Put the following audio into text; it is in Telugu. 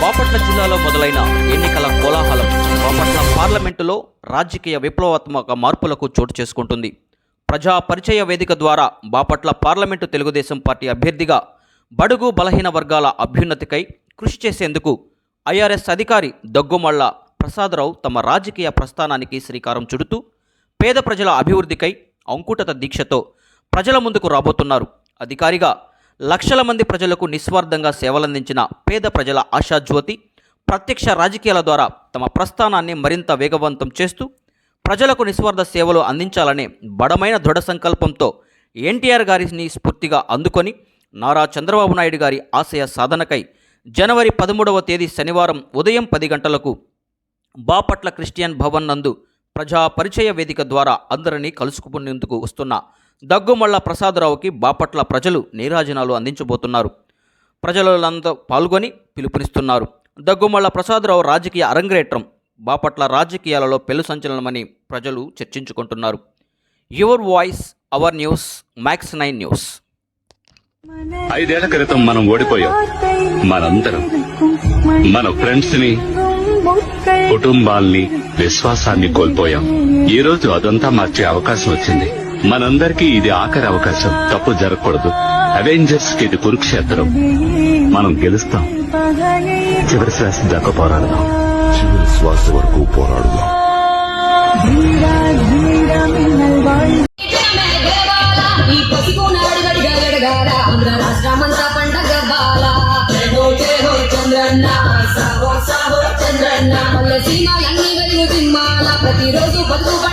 బాపట్ల జిల్లాలో మొదలైన ఎన్నికల కోలాహలం బాపట్ల పార్లమెంటులో రాజకీయ విప్లవాత్మక మార్పులకు చోటు చేసుకుంటుంది. ప్రజా పరిచయ వేదిక ద్వారా బాపట్ల పార్లమెంటు తెలుగుదేశం పార్టీ అభ్యర్థిగా బడుగు బలహీన వర్గాల అభ్యున్నతికై కృషి చేసేందుకు ఐఆర్ఎస్ అధికారి దగ్గుమళ్ళ ప్రసాదరావు తమ రాజకీయ ప్రస్థానానికి శ్రీకారం చుడుతూ పేద ప్రజల అభివృద్ధికై అంకుటత దీక్షతో ప్రజల ముందుకు రాబోతున్నారు. అధికారిగా లక్షల మంది ప్రజలకు నిస్వార్థంగా సేవలందించిన పేద ప్రజల ఆశాజ్యోతి ప్రత్యక్ష రాజకీయాల ద్వారా తమ ప్రస్థానాన్ని మరింత వేగవంతం చేస్తూ ప్రజలకు నిస్వార్థ సేవలు అందించాలనే బడమైన దృఢ సంకల్పంతో ఎన్టీఆర్ గారిని స్ఫూర్తిగా అందుకొని నారా చంద్రబాబు నాయుడు గారి ఆశయ సాధనకై జనవరి పదమూడవ తేదీ శనివారం ఉదయం పది గంటలకు బాపట్ల క్రిస్టియన్ భవన్ నందు ప్రజా పరిచయ వేదిక ద్వారా అందరినీ కలుసుకునేందుకు వస్తున్న దగ్గుమళ్ళ ప్రసాదరావుకి బాపట్ల ప్రజలు నీరాజనాలు అందించబోతున్నారు. ప్రజలంతా పాల్గొని పిలుపునిస్తున్నారు. దగ్గుమళ్ళ ప్రసాదరావు రాజకీయ అరంగేట్రం బాపట్ల రాజకీయాలలో పెను సంచలనమని ప్రజలు చర్చించుకుంటున్నారు. Your voice our news Max nine news. ఐదేళ్ళ క్రితం మనం ఓడిపోయాం. మనందరం. మన ఫ్రెండ్స్ని కుటుంబాల్ని విశ్వాసాన్ని కోల్పోయాం. ఈ రోజు అదంతా మార్చే అవకాశం వచ్చింది. మనందరికీ ఇది ఆఖరి అవకాశం. తప్పు జరగకూడదు. అవెంజర్స్కి ఇది కురుక్షేత్రం. మనం గెలుస్తాం. చివరి శ్వాస దాకా పోరాడదాం. చివరి శ్వాస వరకు పోరాడుదాం. ఈ పసుపు నాడుగడి గడగడగాల ఆంధ్ర రాష్ట్రమంతా పండగ బాల. చంద్రన్న చంద్రన్న సీమ అన్ని వెలుగు ప్రతిరోజు బతుకు